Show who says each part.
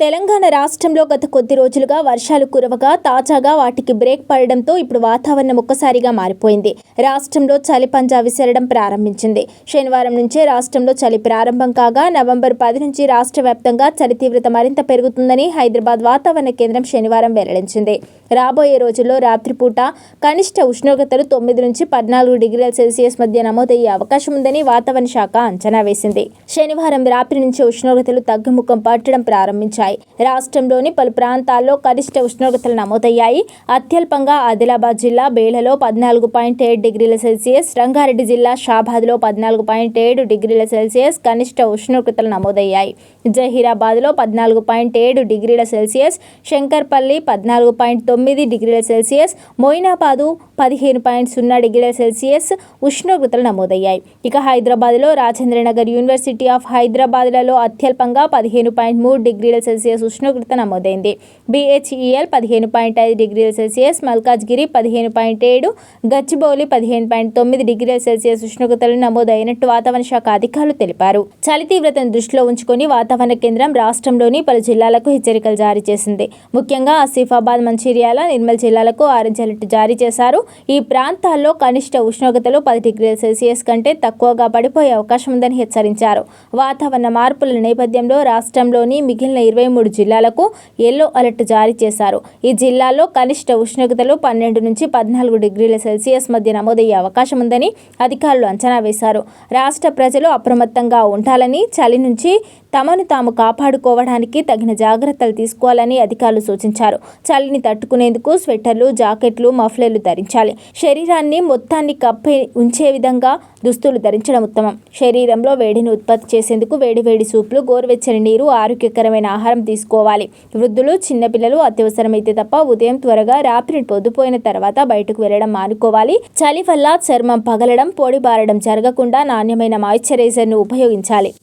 Speaker 1: తెలంగాణ రాష్ట్రంలో గత కొద్ది రోజులుగా వర్షాలు కురవగా తాజాగా వాటికి బ్రేక్ పడడంతో ఇప్పుడు వాతావరణం ఒక్కసారిగా మారిపోయింది. రాష్ట్రంలో చలి పంజా విసరడం ప్రారంభించింది. శనివారం నుంచే రాష్ట్రంలో చలి ప్రారంభం కాగా నవంబర్ పది నుంచి రాష్ట్ర వ్యాప్తంగా చలి తీవ్రత మరింత పెరుగుతుందని హైదరాబాద్ వాతావరణ కేంద్రం శనివారం వెల్లడించింది. రాబోయే రోజుల్లో రాత్రిపూట కనిష్ట ఉష్ణోగ్రతలు తొమ్మిది నుంచి పద్నాలుగు డిగ్రీల సెల్సియస్ మధ్య నమోదయ్యే అవకాశం ఉందని వాతావరణ శాఖ అంచనా వేసింది. శనివారం రాత్రి నుంచి ఉష్ణోగ్రతలు తగ్గుముఖం పట్టడం ప్రారంభించాయి. రాష్ట్రంలోని పలు ప్రాంతాల్లో కనిష్ట ఉష్ణోగ్రతలు నమోదయ్యాయి. అత్యల్పంగా ఆదిలాబాద్ జిల్లా బేలలో పద్నాలుగు పాయింట్ ఏడు డిగ్రీల సెల్సియస్ రంగారెడ్డి జిల్లా షాబాద్లో పద్నాలుగు పాయింట్ ఏడు డిగ్రీల సెల్సియస్ కనిష్ట ఉష్ణోగ్రతలు నమోదయ్యాయి. జహీరాబాద్లో పద్నాలుగు పాయింట్ ఏడు డిగ్రీల సెల్సియస్ శంకర్పల్లి పద్నాలుగు పాయింట్ తొమ్మిది డిగ్రీల సెల్సియస్ మోయినాబాదు పదిహేను పాయింట్ సున్నా డిగ్రీల సెల్సియస్ ఉష్ణోగ్రతలు నమోదయ్యాయి. ఇక హైదరాబాద్లో రాజేంద్రనగర్ యూనివర్సిటీ ఆఫ్ హైదరాబాద్లలో అత్యల్పంగా పదిహేను పాయింట్ మూడు డిగ్రీల సెల్సియస్ ఉష్ణోగ్రత నమోదైంది. బీహెచ్ఈఎల్ పదిహేను పాయింట్ ఐదు డిగ్రీల సెల్సియస్ మల్కాజ్గిరి పదిహేను పాయింట్ ఏడు గచ్చిబౌలి పదిహేను పాయింట్ తొమ్మిది డిగ్రీల సెల్సియస్ ఉష్ణోగ్రతలు నమోదైనట్టు వాతావరణ శాఖ అధికారులు తెలిపారు. చలి తీవ్రతను దృష్టిలో ఉంచుకొని వాతావరణ కేంద్రం రాష్ట్రంలోని పలు జిల్లాలకు హెచ్చరికలు జారీ చేసింది. ముఖ్యంగా ఆసిఫాబాద్ మంచిర్యాల నిర్మల్ జిల్లాలకు ఆరెంజ్ అలర్ట్ జారీ చేశారు. ఈ ప్రాంతాల్లో కనిష్ట ఉష్ణోగ్రతలు పది డిగ్రీల సెల్సియస్ కంటే తక్కువగా పడిపోయే అవకాశం ఉందని హెచ్చరించారు. వాతావరణ మార్పుల నేపథ్యంలో రాష్ట్రంలోని మిగిలిన ఇరవై మూడు జిల్లాలకు ఎల్లో అలర్ట్ జారీ చేశారు. ఈ జిల్లాల్లో కనిష్ట ఉష్ణోగ్రతలు పన్నెండు నుంచి పద్నాలుగు డిగ్రీల సెల్సియస్ మధ్య నమోదయ్యే అవకాశం ఉందని అధికారులు అంచనా వేశారు. రాష్ట్ర ప్రజలు అప్రమత్తంగా ఉండాలని చలి నుంచి తమను తాము కాపాడుకోవడానికి తగిన జాగ్రత్తలు తీసుకోవాలని అధికారులు సూచించారు. చలిని తట్టుకునేందుకు స్వెట్టర్లు జాకెట్లు మఫ్లర్లు ధరించాలి. శరీరాన్ని మొత్తాన్ని కప్పి ఉంచే విధంగా దుస్తులు ధరించడం ఉత్తమం. శరీరంలో వేడిని ఉత్పత్తి చేసేందుకు వేడివేడి సూప్లు గోరువెచ్చని నీరు ఆరోగ్యకరమైన ఆహారం తీసుకోవాలి. వృద్ధులు చిన్నపిల్లలు అత్యవసరమైతే తప్ప ఉదయం త్వరగా రాత్రి పొద్దుపోయిన తర్వాత బయటకు వెళ్ళడం మానుకోవాలి. చలి వల్ల చర్మం పగలడం పొడిబారడం జరగకుండా నాణ్యమైన మాయిశ్చరైజర్ను ఉపయోగించాలి.